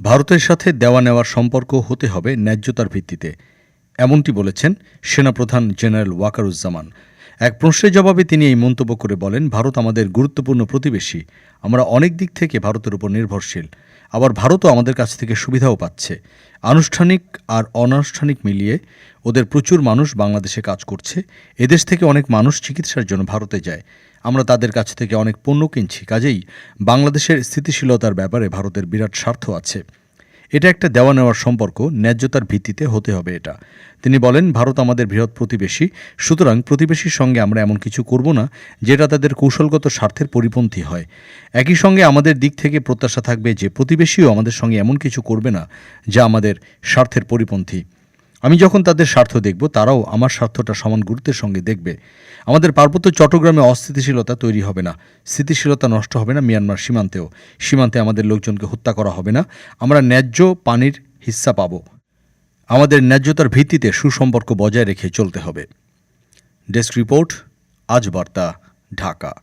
ভারতের সাথে দেওয়া নেওয়ার সম্পর্ক হতে হবে ন্যায্যতার ভিত্তিতে। এমনটি বলেছেন সেনাপ্রধান জেনারেল ওয়াকারুজ্জামান। এক প্রশ্নের জবাবে তিনি এই মন্তব্য করে বলেন, ভারত আমাদের গুরুত্বপূর্ণ প্রতিবেশী। আমরা অনেক দিক থেকে ভারতের উপর নির্ভরশীল। আবার ভারতও আমাদের কাছ থেকে সুবিধাও পাচ্ছে। আনুষ্ঠানিক আর অনানুষ্ঠানিক মিলিয়ে ওদের প্রচুর মানুষ বাংলাদেশে কাজ করছে। এদেশ থেকে অনেক মানুষ চিকিৎসার জন্য ভারতে যায়। আমরা তাদের কাছ থেকে অনেক পণ্য কিনছি। কাজেই বাংলাদেশের স্থিতিশীলতার ব্যাপারে ভারতের বিরাট স্বার্থ আছে। এটা একটা দেওয়া নেওয়ার সম্পর্ক, ন্যায্যতার ভিত্তিতে হতে হবে এটা। তিনি বলেন, ভারত আমাদের বৃহৎ প্রতিবেশী, সুতরাং প্রতিবেশীর সঙ্গে আমরা এমন কিছু করব না, যেটা তাদের কৌশলগত স্বার্থের পরিপন্থী হয়। একই সঙ্গে আমাদের দিক থেকে প্রত্যাশা থাকবে যে প্রতিবেশীও আমাদের সঙ্গে এমন কিছু করবে না, যা আমাদের স্বার্থের পরিপন্থী। আমি যখন তাদের স্বার্থ দেখব, তারাও আমার স্বার্থটা সমান গুরুত্বের সঙ্গে দেখবে। আমাদের পার্বত্য চট্টগ্রামে অস্থিতিশীলতা তৈরি হবে না। স্থিতিশীলতা নষ্ট হবে না মিয়ানমার সীমান্তেও। সীমান্তে আমাদের লোকজনকে হত্যা করা হবে না। আমরা ন্যায্য পানির হিস্সা পাব। আমাদের ন্যায্যতার ভিত্তিতে সুসম্পর্ক বজায় রেখে চলতে হবে। ডেস্ক রিপোর্ট, আজ বার্তা, ঢাকা।